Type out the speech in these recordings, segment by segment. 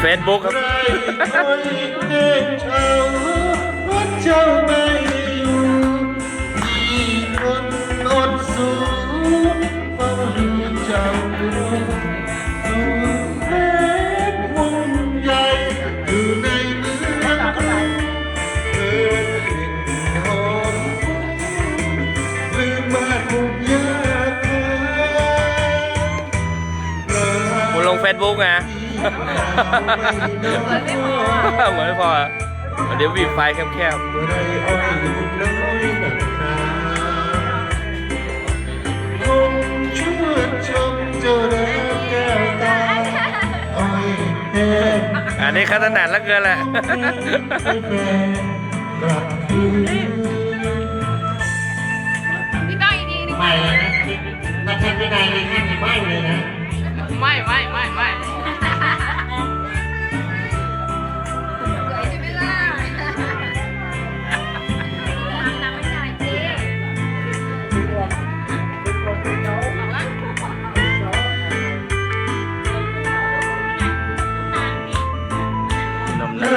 เฟซบุ๊กครับไรคอย เดินเช้าว่าเจ้าไม่อนอดสูเฝ้าดูเจ้าดูแม่มุ่งใหญ่อยู่ในเมืองกรุงเธอกลิ่นหอมลืมบ้านมุกยาคาคุณลงเฟซบุ๊กไงเหมือนไม่พอเดี๋ยวบีบไฟแคบอ้อยน้อยหนักหนาคงชั่วชมเจอแล้วแก้วตาอ้อยแห้งๆอันนี้คัตนาดแล้วเกินแหละนี่ต้องอีกทีนึงไม่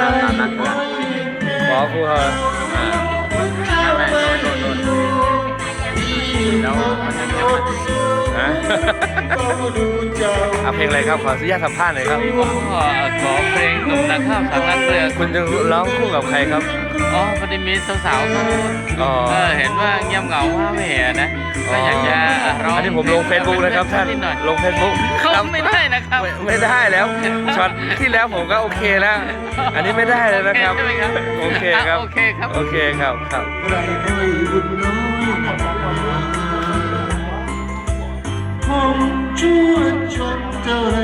นมน่ารักน่ารักขอครูเขาอ่าแม่โดนโดนโดนแล้วมันจะเงียบฮะดูเจ้า เอาเพลงอะไรครับขออนุญาตสัมภาษณ์หน่อยครับผมขอขอเพลงหนุ่มนักข้ามสังรักเรือคุณจะร้องคู่กับใครครับอ๋อพอดีมีสาวๆเขาอ๋อเออเห็นว่าเงียบเหงาว่าไม่เห็นนะก็อยากจะร้องอันนี้ผมลงเฟซบุ๊กนะครับท่านนิดหน่อยลงเฟซบุ๊กเขาไม่ได้นะครับไม่ไม่ได้แล้วช็อตที่แล้วผมก็โอเคแล้ว อันนี้ไม่ได้เลยนะครับใช่ไหมครับโอเคครับโอเคครับโอเคครับครับ ผ